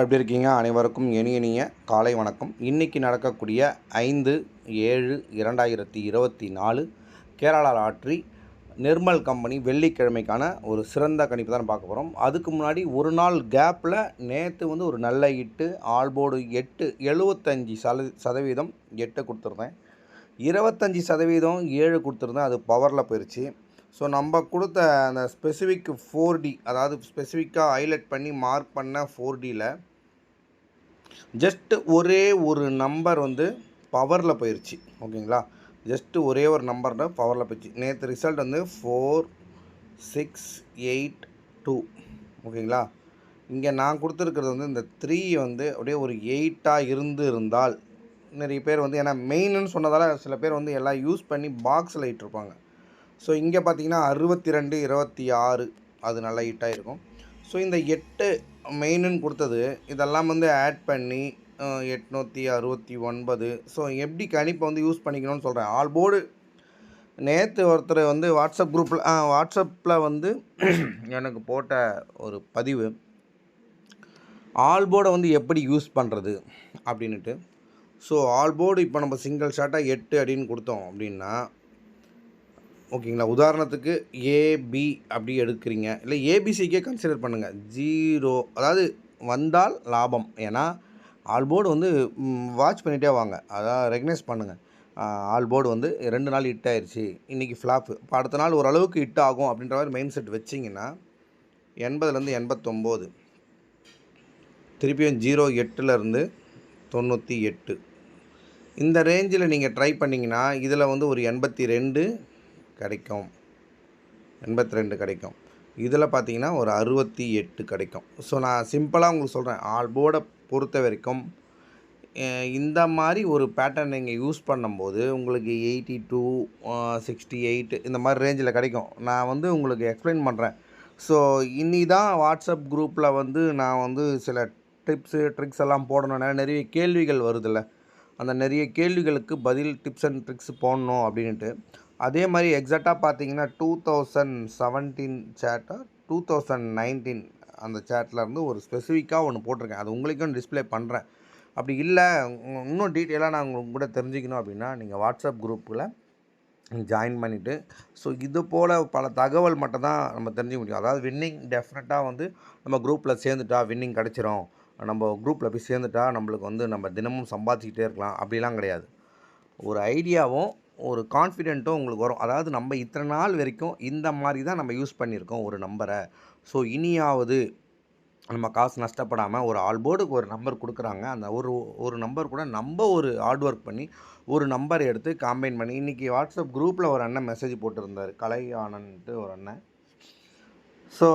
எப்படி இருக்கீங்க? அனைவருக்கும் இனிய இனிய காலை வணக்கம். இன்றைக்கி நடக்கக்கூடிய ஐந்து ஏழு இரண்டாயிரத்தி இருபத்தி நாலு கேரளா லாட்ரி நிர்மல் கம்பெனி வெள்ளிக்கிழமைக்கான ஒரு சிறந்த கணிப்பு தான் பார்க்க போகிறோம் அதுக்கு முன்னாடி ஒரு நாள் கேப்பில் நேற்று வந்து ஒரு நல்ல இட்டு ஆல்போர்டு எட்டு எழுபத்தஞ்சி சத சதவீதம் எட்டு கொடுத்துருந்தேன். இருபத்தஞ்சி சதவீதம் ஏழு கொடுத்துருந்தேன். அது பவரில் போயிடுச்சு ஸோ நம்ம கொடுத்த அந்த ஸ்பெசிஃபிக் ஃபோர் டி அதாவது ஸ்பெசிஃபிக்காக ஹைலைட் பண்ணி மார்க் பண்ண ஃபோர் டியில் ஜஸ்ட்டு ஒரே ஒரு நம்பர் வந்து பவரில் போயிடுச்சு ஓகேங்களா? ஜஸ்ட்டு ஒரே ஒரு நம்பர் தான் பவரில் போயிடுச்சு நேற்று ரிசல்ட் வந்து ஃபோர் சிக்ஸ் எயிட் டூ ஓகேங்களா? இங்கே நான் கொடுத்துருக்கிறது வந்து இந்த த்ரீ வந்து அப்படியே ஒரு எயிட்டாக இருந்து இருந்தால் நிறைய பேர் வந்து ஏன்னா மெயின்னு சொன்னதால் சில பேர் வந்து எல்லாம் யூஸ் பண்ணி பாக்ஸில் இட்டிருப்பாங்க. ஸோ இங்கே பார்த்தீங்கன்னா அறுபத்தி ரெண்டு இருபத்தி ஆறு அது நல்லா ஹிட்டாக இருக்கும் ஸோ இந்த எட்டு மெயினுன்னு கொடுத்தது. இதெல்லாம் வந்து ஆட் பண்ணி எட்நூற்றி அறுபத்தி ஒன்பது. ஸோ எப்படி கணிப்பை வந்து யூஸ் பண்ணிக்கணும்னு சொல்கிறேன் ஆல் போர்டு நேற்று ஒருத்தர் வந்து வாட்ஸ்அப் குரூப்பில் வாட்ஸ்அப்பில் வந்து எனக்கு போட்ட ஒரு பதிவு. ஆல் போர்டை வந்து எப்படி யூஸ் பண்ணுறது அப்படின்ட்டு ஸோ ஆல் போர்டு இப்போ நம்ம சிங்கிள் ஷாட்டாக எட்டு அப்படின்னு கொடுத்தோம் அப்படின்னா ஓகேங்களா? உதாரணத்துக்கு ஏபி அப்படி எடுக்கிறீங்க. இல்லை ஏபிசிக்கே கன்சிடர் பண்ணுங்கள் ஜீரோ அதாவது வந்தால் லாபம். ஏன்னா ஆல் போர்டு வந்து வாட்ச் பண்ணிகிட்டே வாங்க. அதான் ரெகனைஸ் பண்ணுங்கள் ஆல் போர்டு வந்து ரெண்டு நாள் ஹிட் ஆயிடுச்சு இன்றைக்கி ஃப்ளாப்பு இப்போ அடுத்த நாள் ஓரளவுக்கு ஹிட் ஆகும் அப்படின்ற மாதிரி மைண்ட் செட் வச்சிங்கன்னா எண்பதுலேருந்து எண்பத்தொம்போது. திருப்பியும் ஜீரோ எட்டுலேருந்து தொண்ணூற்றி எட்டு. இந்த ரேஞ்சில் நீங்கள் ட்ரை பண்ணிங்கன்னா இதில் வந்து ஒரு எண்பத்தி ரெண்டு கிடைக்கும். எண்பத்தி ரெண்டு கிடைக்கும். இதில் பார்த்தீங்கன்னா ஒரு அறுபத்தி எட்டு கிடைக்கும். ஸோ நான் சிம்பிளாக உங்களுக்கு சொல்கிறேன் ஆல் போர்டை பொறுத்த வரைக்கும் இந்த மாதிரி ஒரு பேட்டர்ன் நீங்கள் யூஸ் பண்ணும்போது உங்களுக்கு எயிட்டி டூ சிக்ஸ்டி எயிட் இந்த மாதிரி ரேஞ்சில் கிடைக்கும். நான் வந்து உங்களுக்கு எக்ஸ்பிளைன் பண்ணுறேன் ஸோ இன்னி தான் வாட்ஸ்அப் குரூப்பில் வந்து நான் வந்து சில டிப்ஸு ட்ரிக்ஸ் எல்லாம் போடணும்னா நிறைய கேள்விகள் வருதில்ல. அந்த நிறைய கேள்விகளுக்கு பதில் டிப்ஸ் அண்ட் ட்ரிக்ஸ் போடணும் அப்படின்ட்டு அதே மாதிரி எக்ஸாக்டாக பார்த்தீங்கன்னா டூ தௌசண்ட் செவன்டீன் சேட்டாக டூ தௌசண்ட் நைன்டீன் அந்த சேட்டில் இருந்து ஒரு ஸ்பெசிஃபிக்காக ஒன்று போட்டிருக்கேன். அது உங்களுக்கும் டிஸ்ப்ளே பண்ணுறேன் அப்படி இல்லை இன்னும் டீட்டெயிலாக நான் உங்களுக்கு கூட தெரிஞ்சுக்கணும் அப்படின்னா நீங்கள் வாட்ஸ்அப் குரூப்பில் ஜாயின் பண்ணிவிட்டு ஸோ இது போல் பல தகவல் மட்டும் தான் நம்ம தெரிஞ்சுக்க முடியும். அதாவது வின்னிங் டெஃபினட்டாக வந்து நம்ம குரூப்பில் சேர்ந்துட்டா வின்னிங் கிடச்சிரும். நம்ம குரூப்பில் போய் சேர்ந்துட்டா நம்மளுக்கு வந்து நம்ம தினமும் சம்பாதிச்சிக்கிட்டே இருக்கலாம். அப்படிலாம் கிடையாது. ஒரு ஐடியாவும் ஒரு கான்ஃபிடென்ட்டும் உங்களுக்கு வரும். அதாவது நம்ம இத்தனை நாள் வரைக்கும் இந்த மாதிரி தான் நம்ம யூஸ் பண்ணியிருக்கோம் ஒரு நம்பரை. ஸோ இனியாவது நம்ம காசு நஷ்டப்படாமல் ஒரு ஆல் போர்டுக்கு ஒரு நம்பர் கொடுக்குறாங்க. அந்த ஒரு ஒரு நம்பர் கூட நம்ம ஒரு ஹார்ட் ஒர்க் பண்ணி ஒரு நம்பர் எடுத்து காம்பைன் பண்ணி இன்றைக்கி வாட்ஸ்அப் குரூப்பில் ஒரு அண்ணன் மெசேஜ் போட்டிருந்தார். கலை ஆனன்ட்டு ஒரு அண்ணன். ஸோ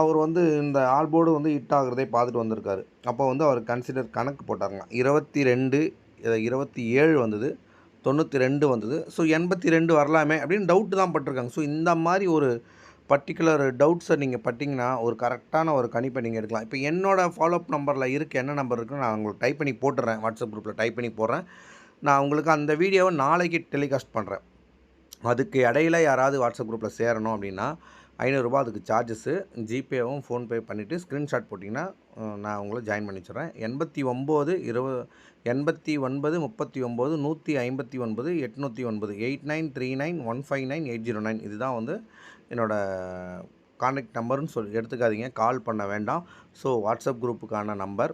அவர் வந்து இந்த ஆல்போர்டு வந்து ஹிட் ஆகுறதே பார்த்துட்டு வந்திருக்காரு. அப்போ வந்து அவர் கன்சிடர் கணக்கு போட்டாருங்க. இருபத்தி ரெண்டு இருபத்தி ஏழு வந்தது தொண்ணூற்றி ரெண்டு வந்தது. ஸோ எண்பத்தி ரெண்டு வரலாமே அப்படின்னு டவுட்டு தான் பட்டிருக்காங்க. ஸோ இந்த மாதிரி ஒரு பர்டிகுலர் டவுட்ஸை நீங்கள் பட்டிங்கன்னா ஒரு கரெக்டான ஒரு கணிப்பை நீங்கள் எடுக்கலாம். இப்போ என்னோடய ஃபாலோஅப் நம்பரில் இருக்குது என்ன நம்பர் இருக்குன்னு நான் உங்களுக்கு டைப் பண்ணி போட்டுறேன். வாட்ஸ்அப் குரூப்பில் டைப் பண்ணி போடுறேன். நான் உங்களுக்கு அந்த வீடியோவை நாளைக்கு டெலிகாஸ்ட் பண்ணுறேன் அதுக்கு இடையில யாராவது வாட்ஸ்அப் குரூப்பில் சேரணும் அப்படின்னா ஐநூறுரூபா அதுக்கு சார்ஜஸ்ஸு ஜிபேவும் ஃபோன்பே பண்ணிவிட்டு ஸ்க்ரீன்ஷாட் போட்டிங்கன்னா நான் உங்களை ஜாயின் பண்ணி வச்சுறேன் எண்பத்தி ஒம்பது இருபது எண்பத்தி ஒன்பது முப்பத்தி ஒம்பது நூற்றி ஐம்பத்தி ஒன்பது எட்நூற்றி ஒன்பது eight nine three nine one five nine eight zero nine இதுதான் வந்து என்னோடய கான்டாக்ட் நம்பர்னு சொல்லி எடுத்துக்காதீங்க. கால் பண்ண வேண்டாம். ஸோ வாட்ஸ்அப் குரூப்புக்கான நம்பர்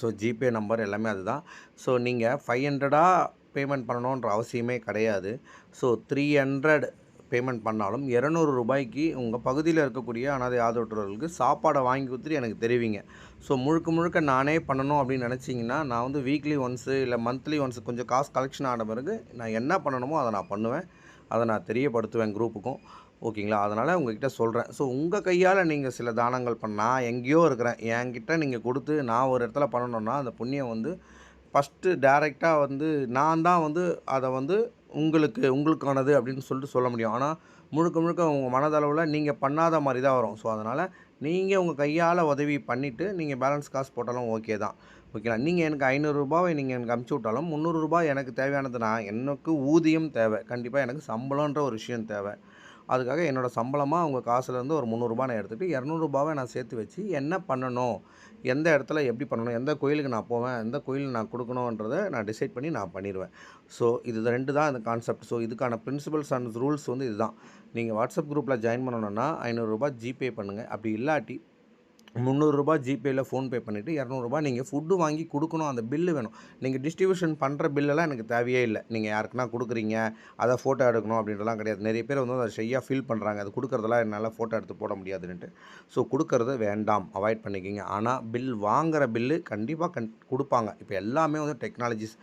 ஸோ ஜிபே நம்பர் எல்லாமே அதுதான். ஸோ நீங்கள் ஃபைவ் ஹண்ட்ரடாக பேமெண்ட் பண்ணணுன்ற அவசியமே கிடையாது. ஸோ த்ரீ ஹண்ட்ரட் பேமெண்ட் பண்ணாலும் இரநூறு ரூபாய்க்கு உங்கள் பகுதியில் இருக்கக்கூடிய அனாதை ஆதரவற்றவர்களுக்கு சாப்பாடை வாங்கி கொடுத்துட்டு எனக்கு தெரிவிங்க. ஸோ முழுக்க முழுக்க நானே பண்ணணும் அப்படின்னு நினச்சிங்கன்னா நான் வந்து வீக்லி ஒன்ஸு இல்லை மந்த்லி ஒன்ஸ் கொஞ்சம் காசு கலெக்ஷன் ஆன பிறகு நான் என்ன பண்ணணுமோ அதை நான் பண்ணுவேன். அதை நான் தெரியப்படுத்துவேன் குரூப்புக்கும் ஓகேங்களா அதனால் உங்ககிட்ட சொல்கிறேன் ஸோ உங்கள் கையால் நீங்கள் சில தானங்கள் பண்ண நான் எங்கேயோ இருக்கிறேன். என்கிட்ட நீங்கள் கொடுத்து நான் ஒரு இடத்துல பண்ணணுன்னா அந்த புண்ணியம் வந்து ஃபஸ்ட்டு டேரெக்டாக வந்து நான் தான் வந்து அதை வந்து உங்களுக்கு உங்களுக்கானது அப்படின்னு சொல்லிட்டு சொல்ல முடியும். ஆனால் முழுக்க முழுக்க உங்கள் மனதளவில் நீங்கள் பண்ணாத மாதிரி தான் வரும். ஸோ அதனால் நீங்கள் உங்கள் கையால் உதவி பண்ணிவிட்டு நீங்கள் பேலன்ஸ் காசு போட்டாலும் ஓகே தான். ஓகேங்களா? நீங்கள் எனக்கு ஐநூறுரூபாவை நீங்கள் எனக்கு அமுச்சு விட்டாலும் முந்நூறுரூபா எனக்கு தேவையானது நான் எனக்கு ஊதியம் தேவை. கண்டிப்பாக எனக்கு சம்பளன்ற ஒரு விஷயம் தேவை. அதுக்காக என்னோடய சம்பளமாக அவங்க காசுலேருந்து ஒரு முந்நூறுரூபா நான் எடுத்துகிட்டு இரநூறுபாவை நான் சேர்த்து வச்சு என்ன பண்ணணும்? எந்த இடத்துல எப்படி பண்ணணும்? எந்த கோயிலுக்கு நான் போவேன்? எந்த கோயிலுக்கு நான் கொடுக்கணுன்றதை நான் டிசைட் பண்ணி நான் பண்ணிடுவேன் ஸோ இது ரெண்டு தான் இந்த கான்செப்ட் ஸோ இதுக்கான பிரின்சிபல்ஸ் அண்ட் ரூல்ஸ் வந்து இதுதான். நீங்கள் வாட்ஸ்அப் குரூப்பில் ஜாயின் பண்ணணுன்னா ஐநூறுரூபா ஜிபே பண்ணுங்கள் அப்படி இல்லாட்டி முந்நூறுரூபா ஜிபேயில் ஃபோன்பே பண்ணிவிட்டு இரநூறுபா நீங்கள் ஃபுட்டு வாங்கி கொடுக்கணும் அந்த பில்லு வேணும். நீங்கள் டிஸ்ட்ரிபியூஷன் பண்ணுற பில்லெல்லாம் எனக்கு தேவையே இல்லை. நீங்கள் யாருக்குன்னா கொடுக்குறீங்க அதை ஃபோட்டோ எடுக்கணும் அப்படின்றலாம் கிடையாது. நிறைய பேர் வந்து அதை ஷையாக ஃபீல் பண்ணுறாங்க அது கொடுக்குறதெல்லாம் என்னால் ஃபோட்டோ எடுத்து போட முடியாதுன்ட்டு ஸோ கொடுக்கறது வேண்டாம். அவாய்ட் பண்ணிக்கிங்க. ஆனால் பில் வாங்குகிற பில்லு கண்டிப்பாக கண் கொடுப்பாங்க. இப்போ எல்லாமே வந்து டெக்னாலஜிஸ்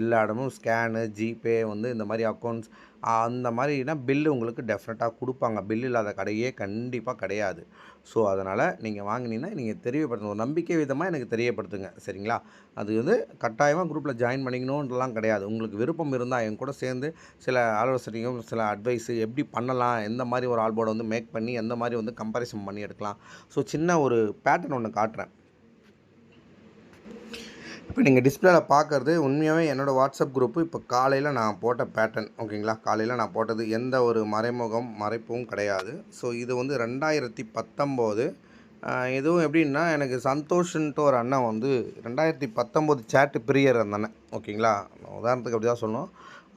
எல்லா இடமும் ஸ்கேனு ஜிபே வந்து இந்த மாதிரி அக்கௌண்ட்ஸ் அந்த மாதிரினா பில்லு உங்களுக்கு டெஃபினட்டாக கொடுப்பாங்க. பில் இல்லாத கடையே கண்டிப்பாக கிடையாது. ஸோ அதனால் நீங்கள் வாங்கினீங்கன்னா நீங்கள் தெரியப்படுத்துங்க ஒரு நம்பிக்கை விதமாக எனக்கு தெரியப்படுத்துங்க. சரிங்களா? அது வந்து கட்டாயமாக குரூப்பில் ஜாயின் பண்ணிக்கணுன்றலாம் கிடையாது. உங்களுக்கு விருப்பம் இருந்தால் என் கூட சேர்ந்து சில ஆலோசனையும் சில அட்வைஸு எப்படி பண்ணலாம் எந்த மாதிரி ஒரு ஆல்போர்டை வந்து மேக் பண்ணி எந்த மாதிரி வந்து கம்பேரிசன் பண்ணி எடுக்கலாம். ஸோ சின்ன ஒரு பேட்டர்ன் ஒன்று காட்டுறேன். இப்போ நீங்கள் டிஸ்பிளேல பார்க்குறது உண்மையாகவே என்னோடய வாட்ஸ்அப் குரூப்பு இப்போ காலையில் நான் போட்ட பேட்டர்ன் ஓகேங்களா காலையில் நான் போட்டது எந்த ஒரு மறைமுகம் மறைப்பும் கிடையாது. ஸோ இது வந்து ரெண்டாயிரத்தி பத்தொம்போது எதுவும் எப்படின்னா எனக்கு சந்தோஷன்ட்டு ஒரு அண்ணன் வந்து ரெண்டாயிரத்தி பத்தொம்போது சேட்டு பிரியர் அந்த அண்ணன் ஓகேங்களா உதாரணத்துக்கு அப்படி தான் சொல்லணும்.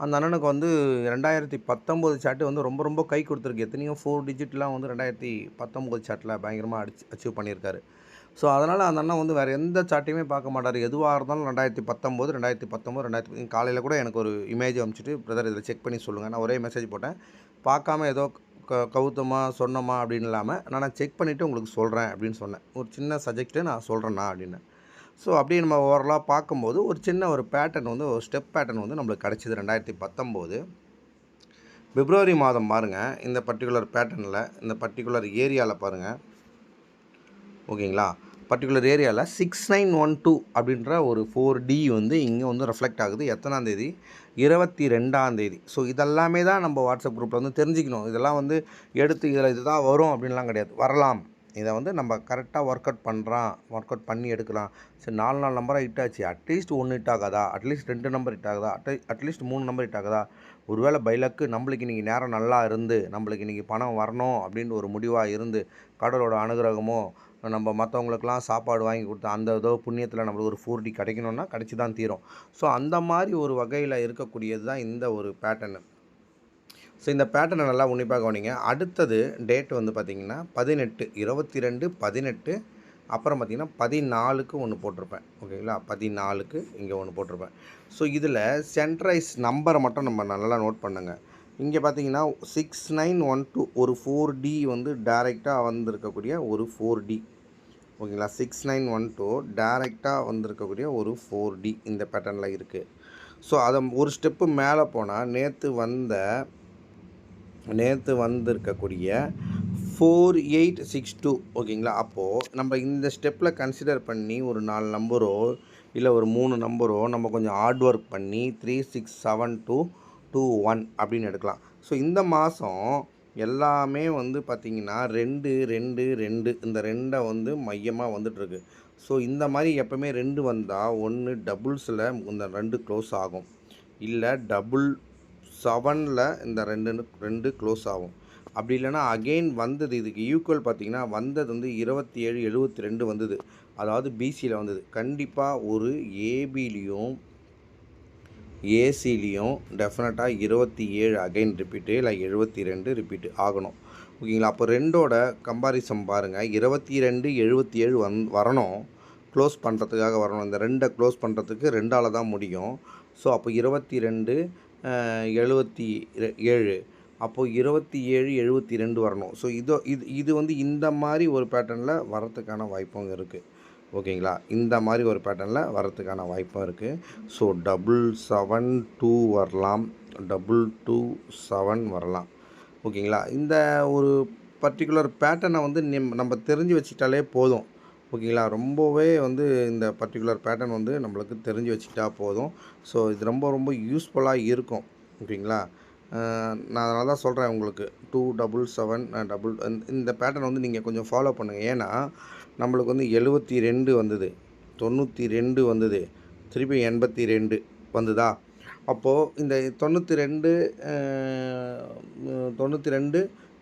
அந்த அண்ணனுக்கு வந்து ரெண்டாயிரத்தி பத்தொம்போது சேட்டு வந்து ரொம்ப ரொம்ப கை கொடுத்துருக்கு. எத்தனையோ ஃபோர் டிஜிட்லாம் வந்து ரெண்டாயிரத்தி பத்தொம்போது சேட்டில் பயங்கரமாக அடிச்சு அச்சீவ் பண்ணியிருக்காரு. ஸோ அதனால் அந்த அண்ணன் வந்து வேறு எந்த சாட்டையுமே பார்க்க மாட்டார். எதுவாக இருந்தாலும் ரெண்டாயிரத்தி பத்தொம்போது ரெண்டாயிரத்தி பத்தொம்போது ரெண்டாயிரத்தி காலையில் கூட எனக்கு ஒரு இமேஜ் அமிச்சிட்டு பிரதர் இதில் செக் பண்ணி சொல்லுங்கள் நான் ஒரே மெசேஜ் போட்டேன். பார்க்காம ஏதோ க கவுத்தமா சொன்னோமா அப்படின்னு இல்லாமல் நான் செக் பண்ணிவிட்டு உங்களுக்கு சொல்கிறேன் அப்படின்னு சொன்னேன். ஒரு சின்ன சஜெக்ட்டு நான் சொல்கிறேண்ணா அப்படின்னு. ஸோ அப்படியே நம்ம ஓவரலாக பார்க்கும்போது ஒரு சின்ன ஒரு பேட்டர்ன் வந்து ஒரு ஸ்டெப் பேட்டர்ன் வந்து நம்மளுக்கு கிடச்சிது ரெண்டாயிரத்தி பத்தொம்போது. பிப்ரவரி மாதம் பாருங்கள் இந்த பர்டிகுலர் பேட்டர்னில் இந்த பர்டிகுலர் ஏரியாவில் பாருங்கள் ஓகேங்களா? பர்டிகுலர் ஏரியாவில் சிக்ஸ் நைன் ஒன் டூ அப்படின்ற ஒரு ஃபோர் டி வந்து இங்கே வந்து ரெஃப்ளெக்ட் ஆகுது. எத்தனாம் தேதி? இருபத்தி ரெண்டாம் தேதி. ஸோ இதெல்லாமே தான் நம்ம வாட்ஸ்அப் குரூப்பில் வந்து தெரிஞ்சுக்கணும். இதெல்லாம் வந்து எடுத்து இதில் இதுதான் வரும் அப்படின்லாம் கிடையாது. வரலாம். இதை வந்து நம்ம கரெக்டாக ஒர்க் அவுட் பண்ணுறான் ஒர்க் அவுட் பண்ணி எடுக்கலாம். சரி நாலு நாலு நம்பராக ஹிட் ஆச்சு. அட்லீஸ்ட் ஒன்று ஹிட் ஆகாதா? அட்லீஸ்ட் ரெண்டு நம்பர் ஹிட் ஆகுதா? அட் அட்லீஸ்ட் மூணு நம்பர் ஹிட் ஆகுதா? ஒருவேளை பைலக்கு நம்மளுக்கு இன்றைக்கி நேரம் நல்லா இருந்து நம்மளுக்கு இன்றைக்கி பணம் வரணும் அப்படின்ட்டு ஒரு முடிவாக இருந்து கடவுளோட அனுகிரகமோ நம்ம மற்றவங்களுக்கெல்லாம் சாப்பாடு வாங்கி கொடுத்து அந்த ஏதோ புண்ணியத்தில் நம்மளுக்கு ஒரு ஃபோர் டி கிடைக்கணும்னா கிடச்சி தான் தீரும். ஸோ அந்த மாதிரி ஒரு வகையில் இருக்கக்கூடியது தான் இந்த ஒரு பேட்டர்னு ஸோ இந்த பேட்டர்னை நல்லா உன்னிப்பாக கவனிங்க. அடுத்தது டேட் வந்து பார்த்திங்கன்னா பதினெட்டு இருபத்தி ரெண்டு பதினெட்டு அப்புறம் பார்த்திங்கன்னா பதினாலுக்கு ஒன்று போட்டிருப்பேன். ஓகேங்களா பதினாலுக்கு இங்கே ஒன்று போட்டிருப்பேன். ஸோ இதில் சென்ட்ரைஸ் நம்பரை மட்டும் நம்ம நல்லா நோட் பண்ணுங்கள் இங்கே பார்த்தீங்கன்னா சிக்ஸ் நைன் ஒன் டூ ஒரு ஃபோர் டி வந்து டைரெக்டாக வந்திருக்கக்கூடிய ஒரு ஃபோர் டி ஓகேங்களா? சிக்ஸ் நைன் ஒன் டூ டேரெக்டாக வந்திருக்கக்கூடிய ஒரு ஃபோர் டி இந்த பேட்டர்னில் இருக்குது ஸோ அதை ஒரு ஸ்டெப்பு மேலே போனால் நேற்று வந்த நேற்று வந்திருக்கக்கூடிய ஃபோர் எயிட் சிக்ஸ் டூ ஓகேங்களா? அப்போது நம்ம இந்த ஸ்டெப்பில் கன்சிடர் பண்ணி ஒரு நாலு நம்பரோ இல்லை ஒரு மூணு நம்பரோ நம்ம கொஞ்சம் ஹார்ட் ஒர்க் பண்ணி three six seven two two one அப்படின்னு எடுக்கலாம். ஸோ இந்த மாதம் எல்லாமே வந்து பார்த்திங்கன்னா ரெண்டு ரெண்டு ரெண்டு இந்த ரெண்டை வந்து மையமாக வந்துட்டுருக்கு. ஸோ இந்த மாதிரி எப்போவுமே ரெண்டு வந்தால் ஒன்று டபுள்ஸில் இந்த ரெண்டு க்ளோஸ் ஆகும். இல்லை டபுள் செவனில் இந்த ரெண்டு ரெண்டு க்ளோஸ் ஆகும். அப்படி இல்லைன்னா அகெயின் வந்தது இதுக்கு ஈக்குவல் பார்த்திங்கன்னா வந்தது வந்து இருபத்தி ஏழு எழுபத்தி ரெண்டு வந்தது. அதாவது பிசியில் வந்தது. கண்டிப்பாக ஒரு ஏபிலையும் ஏசிலையும் டெஃபினட்டாக இருபத்தி ஏழு அகைன் ரிப்பீட்டு இல்லை எழுபத்தி ரெண்டு ரிப்பீட்டு ஆகணும். ஓகேங்களா? அப்போ ரெண்டோட கம்பாரிசன் பாருங்கள் இருபத்தி ரெண்டு எழுபத்தி ஏழு வந் வரணும். க்ளோஸ் பண்ணுறதுக்காக வரணும். இந்த ரெண்டை க்ளோஸ் பண்ணுறதுக்கு ரெண்டால் தான் முடியும். ஸோ அப்போ இருபத்தி ரெண்டு எழுபத்தி ஏழு. அப்போது இருபத்தி ஏழு எழுபத்தி ரெண்டு வரணும். ஸோ இதோ இது இது வந்து இந்த மாதிரி ஒரு பேட்டர்னில் வரத்துக்கான வாய்ப்பும் இருக்குது ஓகேங்களா? இந்த மாதிரி ஒரு பேட்டர்னில் வரத்துக்கான வாய்ப்பும் இருக்குது ஸோ டபுள் செவன் டூ வரலாம். டபுள் டூ செவன் வரலாம். ஓகேங்களா? இந்த ஒரு பர்டிகுலர் பேட்டர்னை வந்து நம்ம தெரிஞ்சு வச்சுக்கிட்டாலே போதும். ஓகேங்களா? ரொம்பவே வந்து இந்த பர்டிகுலர் பேட்டர்ன் வந்து நம்மளுக்கு தெரிஞ்சு வச்சுக்கிட்டா போதும். ஸோ இது ரொம்ப ரொம்ப யூஸ்ஃபுல்லாக இருக்கும். ஓகேங்களா? நான் அதனால தான் சொல்கிறேன் உங்களுக்கு. டூ டபுள் செவன் டபுள் இந்த பேட்டர்ன் வந்து நீங்கள் கொஞ்சம் ஃபாலோ பண்ணுங்கள் ஏன்னா நம்மளுக்கு வந்து எழுபத்தி ரெண்டு வந்தது. தொண்ணூற்றி ரெண்டு வந்தது. திருப்பி எண்பத்தி ரெண்டு வந்ததா? அப்போது இந்த தொண்ணூற்றி ரெண்டு தொண்ணூற்றி ரெண்டு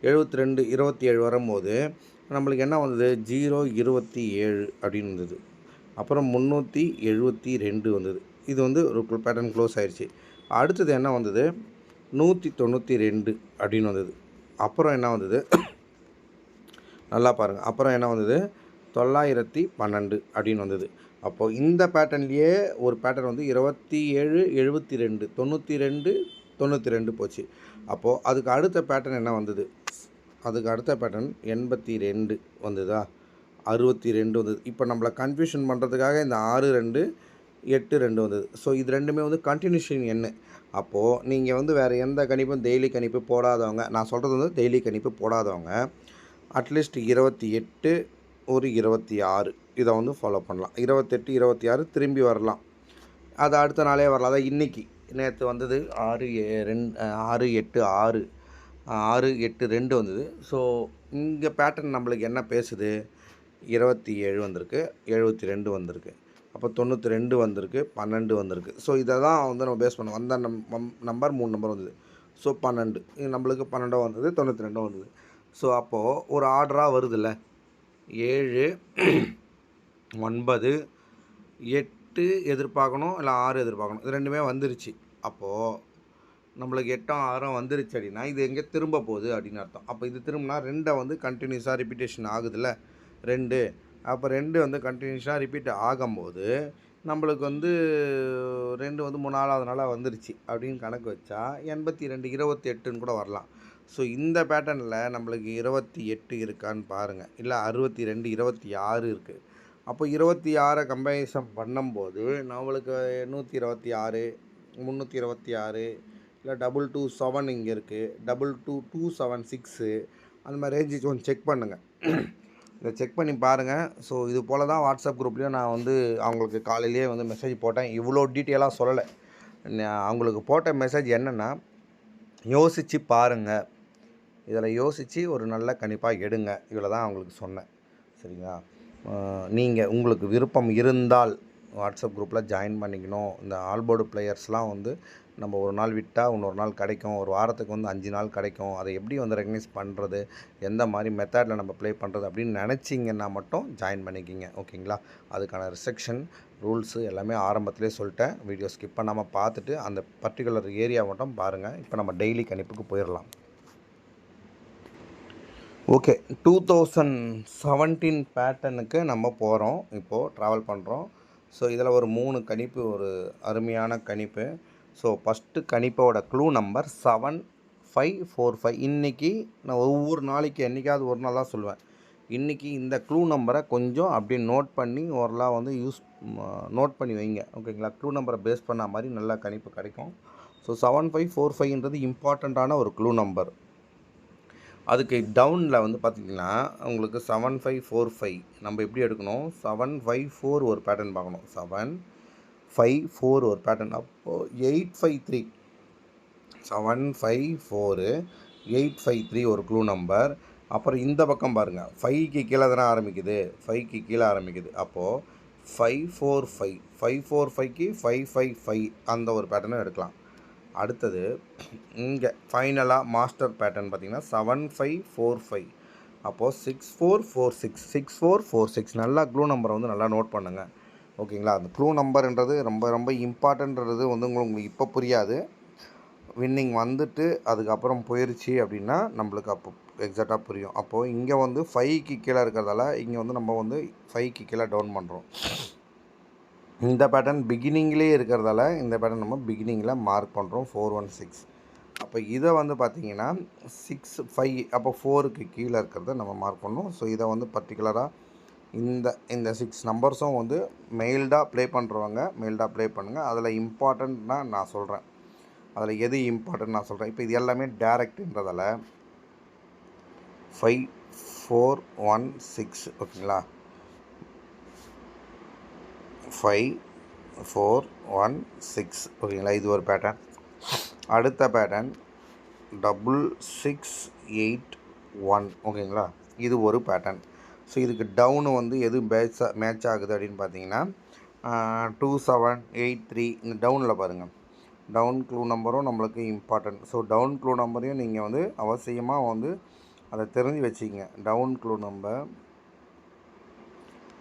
எழுபத்தி ரெண்டு இருபத்தி ஏழு வரும்போது நம்மளுக்கு என்ன வந்தது? ஜீரோ இருபத்தி ஏழு அப்படின்னு வந்தது. அப்புறம் முந்நூற்றி எழுபத்தி ரெண்டு வந்தது. இது வந்து ஒரு பேட்டர்ன் க்ளோஸ் ஆயிடுச்சு அடுத்தது என்ன வந்தது? நூற்றி தொண்ணூற்றி ரெண்டு அப்படின்னு வந்தது. அப்புறம் என்ன வந்தது? நல்லா பாருங்கள் அப்புறம் என்ன வந்தது? தொள்ளாயிரத்தி பன்னெண்டு அப்படின்னு வந்தது. அப்போது இந்த பேட்டர்ன்லேயே ஒரு பேட்டர்ன் வந்து இருபத்தி ஏழு எழுபத்தி ரெண்டு தொண்ணூற்றி ரெண்டு தொண்ணூற்றி ரெண்டு போச்சு. அப்போது அதுக்கு அடுத்த பேட்டர்ன் என்ன வந்தது? அதுக்கு அடுத்த பேட்டர்ன் எண்பத்தி ரெண்டு வந்ததா? அறுபத்தி ரெண்டு வந்தது. இப்போ நம்மளை கன்ஃபியூஷன் பண்ணுறதுக்காக இந்த ஆறு ரெண்டு எட்டு ரெண்டு வந்தது. ஸோ இது ரெண்டுமே வந்து கண்டினியூஷன் எண்ணு. அப்போது நீங்கள் வந்து வேறு எந்த கணிப்பும் டெய்லி கணிப்பு போடாதவங்க நான் சொல்கிறது வந்து டெய்லி கணிப்பு போடாதவங்க அட்லீஸ்ட் இருபத்தி எட்டு ஒரு இருபத்தி ஆறு. இதை வந்து ஃபாலோ பண்ணலாம். இருபத்தெட்டு இருபத்தி ஆறு திரும்பி வரலாம். அது அடுத்த நாளே வரலாம். அதான் இன்றைக்கி நேற்று வந்தது ஆறு ஏ- ரெண்டு ஆறு எட்டு ஆறு. ஆறு எட்டு ரெண்டு வந்தது. ஸோ இங்கே பேட்டர்ன் நம்மளுக்கு என்ன பேசுது? இருபத்தி ஏழு வந்திருக்கு எழுபத்தி ரெண்டு வந்திருக்கு. அப்போ தொண்ணூற்றி ரெண்டு வந்திருக்கு பன்னெண்டு வந்திருக்கு. ஸோ இதை தான் வந்து நம்ம பேஸ் பண்ணோம். வந்த நம் நம்- நம்பர் மூணு நம்பர் வந்தது. ஸோ பன்னெண்டு. இது நம்மளுக்கு பன்னெண்டோ வந்தது தொண்ணூற்றி ரெண்டோ வந்தது. ஸோ அப்போது ஒரு ஆர்டராக வருதுல்ல? ஏழு ஒன்பது எட்டு எதிர்பார்க்கணும் இல்லை ஆறு எதிர்பார்க்கணும். இது ரெண்டுமே வந்துருச்சு. அப்போது நம்மளுக்கு எட்டும் ஆறும் வந்துருச்சு அப்படின்னா இது எங்கே திரும்ப போகுது அப்படின்னு அர்த்தம். அப்போ இது திரும்பினா ரெண்டை வந்து கண்டினியூஸாக ரிப்பீட்டேஷன் ஆகுதுல்ல? ரெண்டு. அப்போ ரெண்டு வந்து கண்டினியூஸாக ரிப்பீட் ஆகும்போது நம்மளுக்கு வந்து ரெண்டு வந்து மூணாவது நாளாக வந்துருச்சு அப்படின்னு கணக்கு வச்சா எண்பத்தி ரெண்டு இருபத்தி எட்டுன்னு கூட வரலாம். ஸோ இந்த பேட்டர்னில் நம்மளுக்கு இருபத்தி எட்டு இருக்கான்னு பாருங்கள் இல்லை அறுபத்தி ரெண்டு இருபத்தி ஆறு இருக்குது அப்போ இருபத்தி ஆறை கம்பேரிசன் பண்ணும்போது நம்மளுக்கு நூற்றி இருபத்தி ஆறு முந்நூற்றி இருபத்தி ஆறு இல்லை டபுள் டூ செவன் இங்கே இருக்குது double two two seven six அந்த மாதிரி ரேஞ்சு கொஞ்சம் செக் பண்ணுங்கள் இதை செக் பண்ணி பாருங்கள் ஸோ இது போல் தான் வாட்ஸ்அப் குரூப்லேயும் நான் வந்து அவங்களுக்கு காலையிலேயே வந்து மெசேஜ் போட்டேன். இவ்வளோ டீட்டெயிலாக சொல்லலை. அவங்களுக்கு போட்ட மெசேஜ் என்னென்னா யோசித்து பாருங்கள் இதில் யோசித்து ஒரு நல்ல கணிப்பாக எடுங்க. இவ்வளோ தான் அவங்களுக்கு சொன்னேன். சரிங்களா? நீங்கள் உங்களுக்கு விருப்பம் இருந்தால் வாட்ஸ்அப் குரூப்பில் ஜாயின் பண்ணிக்கணும். இந்த ஆல்போர்டு பிளேயர்ஸ்லாம் வந்து நம்ம ஒரு நாள் விட்டால் இன்னொரு நாள் கிடைக்கும். ஒரு வாரத்துக்கு வந்து அஞ்சு நாள் கிடைக்கும். அதை எப்படி வந்து ரெகனைஸ் பண்ணுறது எந்த மாதிரி மெத்தடில் நம்ம ப்ளே பண்ணுறது அப்படின்னு நினச்சிங்கன்னா மட்டும் ஜாயின் பண்ணிக்கிங்க. ஓகேங்களா? அதுக்கான ரிஸ்ட்ரிக்ஷன் ரூல்ஸு எல்லாமே ஆரம்பத்திலே சொல்லிட்டேன். வீடியோ ஸ்கிப் பண்ணாமல் பார்த்துட்டு அந்த பர்டிகுலர் ஏரியா மட்டும் பாருங்கள் இப்போ நம்ம டெய்லி கணிப்புக்கு போயிடலாம். ஓகே டூ தௌசண்ட் செவன்டீன் பேட்டர்னுக்கு நம்ம போகிறோம் இப்போது ட்ராவல் பண்ணுறோம் ஸோ இதில் ஒரு மூணு கணிப்பு ஒரு அருமையான கணிப்பு. So first கணிப்போட clue number seven five four five இன்றைக்கி நான் ஒவ்வொரு நாளைக்கு என்றைக்காவது ஒரு நாள் தான் சொல்லுவேன் இன்றைக்கி இந்த க்ளூ நம்பரை கொஞ்சம் அப்படியே நோட் பண்ணி ஓரலாக வந்து யூஸ் நோட் பண்ணி வைங்க. ஓகேங்களா க்ளூ நம்பரை பேஸ் பண்ண மாதிரி நல்ல கணிப்பு கிடைக்கும். ஸோ செவன் ஃபைவ் ஃபோர் ஃபைவ்ன்றது இம்பார்ட்டண்ட்டான ஒரு க்ளூ நம்பர் அதுக்கு டவுனில் வந்து பார்த்திங்கன்னா உங்களுக்கு செவன் ஃபைவ் ஃபோர் ஃபைவ் நம்ம எப்படி எடுக்கணும்? செவன் ஃபைவ் ஃபோர் ஒரு பேட்டர்ன் பார்க்கணும். செவன் ஃபைவ் ஃபோர் ஒரு பேட்டர்ன் அப்போது eight five three seven five four eight five three ஒரு க்ளூ நம்பர் அப்புறம் இந்த பக்கம் பாருங்கள் ஃபைவ்க்கு கீழே தானே ஆரம்பிக்குது? ஃபைவ்க்கு கீழே ஆரம்பிக்குது. அப்போது five four five five four ஃபைவ்க்கு ஃபைவ் ஃபைவ் ஃபைவ் அந்த ஒரு பேட்டர்னும் எடுக்கலாம். அடுத்தது இங்கே ஃபைனலாக மாஸ்டர் பேட்டர்ன் பார்த்திங்கன்னா செவன் ஃபைவ் ஃபோர் ஃபைவ் அப்போது six four four six six four four six நல்லா க்ளூ நம்பரை வந்து நல்லா நோட் பண்ணுங்கள் ஓகேங்களா? அந்த க்ளூ நம்பர்ன்றது ரொம்ப ரொம்ப இம்பார்ட்டன்றது வந்து உங்களுக்கு இப்போ புரியாது. வின்னிங் வந்துட்டு அதுக்கப்புறம் போயிருச்சு அப்படின்னா நம்மளுக்கு அப்போ எக்ஸாக்டாக புரியும். அப்போது இங்கே வந்து ஃபைவ்க்கு கீழே இருக்கிறதால இங்கே வந்து நம்ம வந்து ஃபைவ்க்கு கீழே டவுன் பண்ணுறோம் இந்த பேட்டர்ன் பிகினிங்லேயே இருக்கிறதால இந்த பேட்டர்ன் நம்ம பிகினிங்கில் மார்க் பண்ணுறோம் ஃபோர் ஒன் சிக்ஸ் அப்போ இதை வந்து பார்த்தீங்கன்னா சிக்ஸ் ஃபைவ் அப்போ ஃபோருக்கு கீழே இருக்கிறத நம்ம மார்க் பண்ணோம். ஸோ இதை வந்து பர்டிகுலராக இந்த இந்த சிக்ஸ் நம்பர்ஸும் வந்து மெயில்டாக ப்ளே பண்ணுறவங்க மெயில்டாக ப்ளே பண்ணுங்கள் அதில் இம்பார்ட்டண்ட்னா நான் சொல்கிறேன் அதில் எது இம்பார்ட்டன்ட் நான் சொல்கிறேன் இப்போ இது எல்லாமே டேரக்ட்ன்றதால ஃபைவ் ஃபோர் ஒன் சிக்ஸ் ஓகேங்களா ஃபைவ் ஃபோர் ஒன் சிக்ஸ் ஓகேங்களா? இது ஒரு பேட்டர்ன் அடுத்த pattern double six eight one ஓகேங்களா? இது ஒரு பேட்டர்ன் ஸோ இதுக்கு டவுனு வந்து எது மேட்ச் மேட்ச் ஆகுது அப்படின்னு பார்த்தீங்கன்னா டூ செவன் எயிட் த்ரீ இந்த டவுனில் பாருங்கள் டவுன் க்ளூ நம்பரும் நம்மளுக்கு இம்பார்ட்டன்ட் ஸோ டவுன் க்ளூ நம்பரையும் நீங்கள் வந்து அவசியமாக வந்து அதை தெரிஞ்சு வச்சுக்கிங்க. டவுன் க்ளூ நம்பர்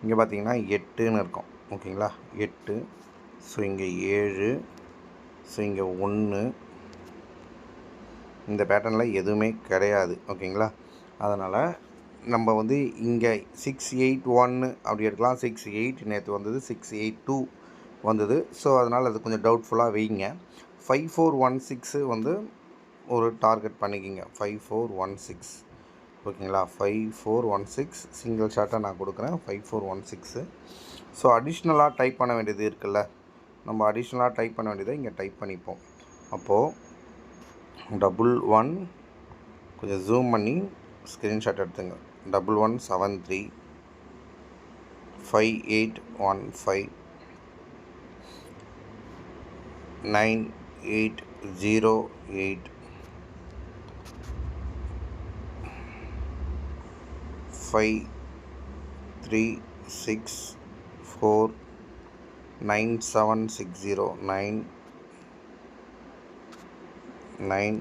இங்கே பார்த்தீங்கன்னா எட்டுன்னு இருக்கும். ஓகேங்களா? எட்டு ஸோ இங்கே ஏழு ஸோ இங்கே ஒன்று இந்த பேட்டர்னில் எதுவுமே கிடையாது ஓகேங்களா? அதனால் நம்ம வந்து இங்கே சிக்ஸ் எயிட் ஒன்று அப்படி எடுக்கலாம். சிக்ஸ் எயிட் நேற்று வந்தது சிக்ஸ் எயிட் டூ வந்தது. ஸோ அதனால் அது கொஞ்சம் டவுட்ஃபுல்லாக வைங்க. ஃபைவ் ஃபோர் ஒன் சிக்ஸு வந்து ஒரு டார்கெட் பண்ணிக்கிங்க. ஃபைவ் ஃபோர் ஒன் சிக்ஸ் ஓகேங்களா? Five four one six single ஷார்ட்டாக நான் கொடுக்குறேன். Five four one six so அடிஷ்னலாக டைப் பண்ண வேண்டியது இருக்குல்ல? நம்ம அடிஷ்னலாக டைப் பண்ண வேண்டியதை இங்கே டைப் பண்ணிப்போம். அப்போது டபுள் ஒன் கொஞ்சம் ஜூம் பண்ணி ஸ்க்ரீன்ஷாட் எடுத்துங்க. Double one seven three five eight one five nine eight zero eight five three six four nine seven six zero nine nine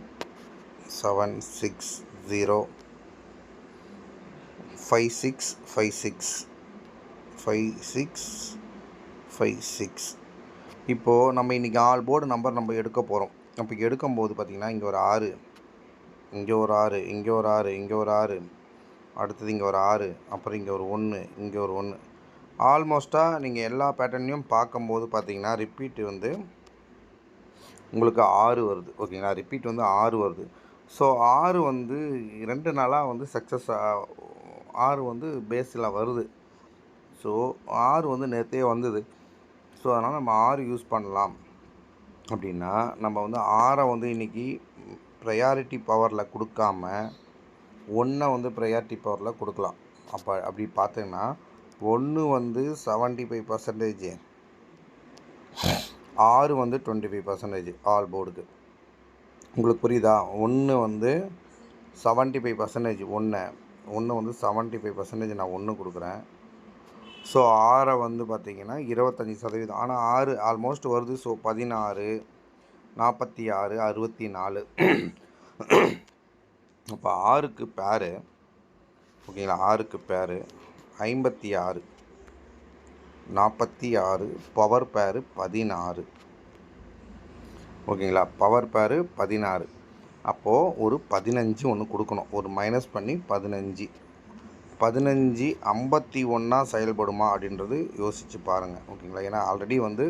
seven six zero five six five six five six five six இப்போது நம்ம இன்றைக்கி all board number நம்ம எடுக்க போகிறோம் அப்போ எடுக்கும்போது பார்த்திங்கன்னா இங்கே ஒரு ஆறு இங்கே ஒரு ஆறு இங்கே ஒரு ஆறு இங்கே ஒரு ஆறு அடுத்தது இங்கே ஒரு ஆறு அப்புறம் இங்கே ஒரு ஒன்று இங்கே ஒரு ஒன்று ஆல்மோஸ்ட்டாக நீங்கள் எல்லா பேட்டர்னையும் பார்க்கும்போது பார்த்தீங்கன்னா ரிப்பீட் வந்து உங்களுக்கு ஆறு வருது. ஓகேங்களா? ரிப்பீட் வந்து ஆறு வருது. ஸோ ஆறு வந்து ரெண்டு நாளாக வந்து சக்ஸஸ் ஆறு வந்து பேஸில் வருது. ஸோ ஆறு வந்து நேற்றே வந்தது. ஸோ அதனால் நம்ம ஆறு யூஸ் பண்ணலாம். அப்படின்னா நம்ம வந்து ஆறை வந்து இன்றைக்கி ப்ரையாரிட்டி பவரில் கொடுக்காம ஒன்றை வந்து ப்ரையாரிட்டி பவரில் கொடுக்கலாம். அப்போ அப்படி பார்த்தீங்கன்னா ஒன்று வந்து செவன்ட்டி ஃபைவ் பர்சன்டேஜ் ஆறு வந்து டுவெண்ட்டி ஃபைவ் பர்சன்டேஜ் ஆல் போர்டுக்கு உங்களுக்கு புரியுதா? ஒன்று வந்து செவன்ட்டி ஃபைவ் பர்சன்டேஜ் ஒன்று ஒன்று வந்து செவன்ட்டி ஃபைவ் பர்சன்டேஜ் நான் ஒன்று கொடுக்குறேன். ஸோ ஆறை வந்து பார்த்திங்கன்னா இருபத்தஞ்சி சதவீதம். ஆனால் ஆறு ஆல்மோஸ்ட் வருது. ஸோ பதினாறு நாற்பத்தி ஆறு அறுபத்தி நாலு. அப்போ ஆறுக்கு பேரு ஓகேங்களா? ஆறுக்கு பேரு ஐம்பத்தி ஆறு நாற்பத்தி ஆறு பவர் பேரு பதினாறு. ஓகேங்களா? பவர் பேரு பதினாறு. அப்போது ஒரு பதினஞ்சு ஒன்று கொடுக்கணும். ஒரு மைனஸ் பண்ணி பதினஞ்சு. பதினஞ்சு ஐம்பத்தி ஒன்றா செயல்படுமா அப்படின்றது யோசித்து பாருங்கள் ஓகேங்களா? ஏன்னா ஆல்ரெடி வந்து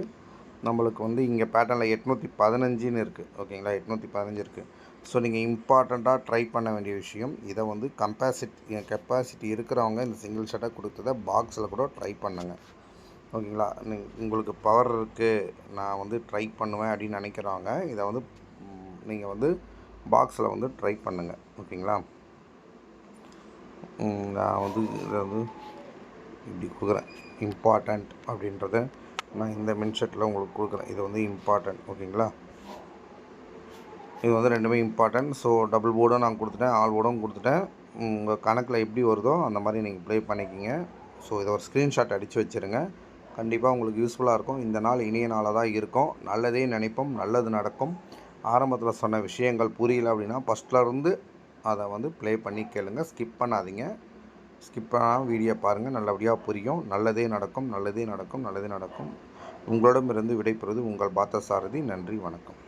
நம்மளுக்கு வந்து இங்கே பேட்டர்னில் எட்நூற்றி பதினஞ்சுன்னு இருக்குது ஓகேங்களா? எட்நூற்றி பதினஞ்சு இருக்குது ஸோ நீங்கள் இம்பார்ட்டண்ட்டாக ட்ரை பண்ண வேண்டிய விஷயம் இதை வந்து கம்பேசிட்டி கெப்பாசிட்டி இருக்கிறவங்க இந்த சிங்கிள் ஷர்ட்டை கொடுத்ததை பாக்ஸில் கூட ட்ரை பண்ணுங்கள் ஓகேங்களா? உங்களுக்கு பவர் இருக்குது நான் வந்து ட்ரை பண்ணுவேன் அப்படின்னு நினைக்கிறவங்க இதை வந்து நீங்கள் வந்து பாக்ஸில் வந்து ட்ரை பண்ணுங்கள் ஓகேங்களா? நான் வந்து இதை வந்து இப்படி கொடுக்குறேன். இம்பார்ட்டண்ட் அப்படின்றத நான் இந்த மின்செட்டில் உங்களுக்கு கொடுக்குறேன். இது வந்து இம்பார்ட்டண்ட் ஓகேங்களா? இது வந்து ரெண்டுமே இம்பார்ட்டன்ட் ஸோ டபுள் போர்டும் நான் கொடுத்துட்டேன். ஆல் போர்டும் கொடுத்துட்டேன். உங்கள் கணக்கில் எப்படி வருதோ அந்த மாதிரி நீங்கள் ப்ளே பண்ணிக்கிங்க. ஸோ இதை ஒரு ஸ்க்ரீன்ஷாட் அடித்து வச்சுருங்க. கண்டிப்பாக உங்களுக்கு யூஸ்ஃபுல்லாக இருக்கும். இந்த நாள் இனிய நாளாக தான் இருக்கும். நல்லதே நினைப்போம். நல்லது நடக்கும். ஆரம்பத்தில் சொன்ன விஷயங்கள் புரியல அப்படின்னா ஃபஸ்ட்டில் இருந்து அதை வந்து ப்ளே பண்ணி கேளுங்க. ஸ்கிப் பண்ணாதீங்க. ஸ்கிப் பண்ணால் வீடியோ பாருங்கள் நல்லபடியாக புரியும். நல்லதே நடக்கும். நல்லதே நடக்கும். நல்லதே நடக்கும். உங்களிடமிருந்து விடைபெறுவது உங்கள் பாத்த சாரதி நன்றி. வணக்கம்.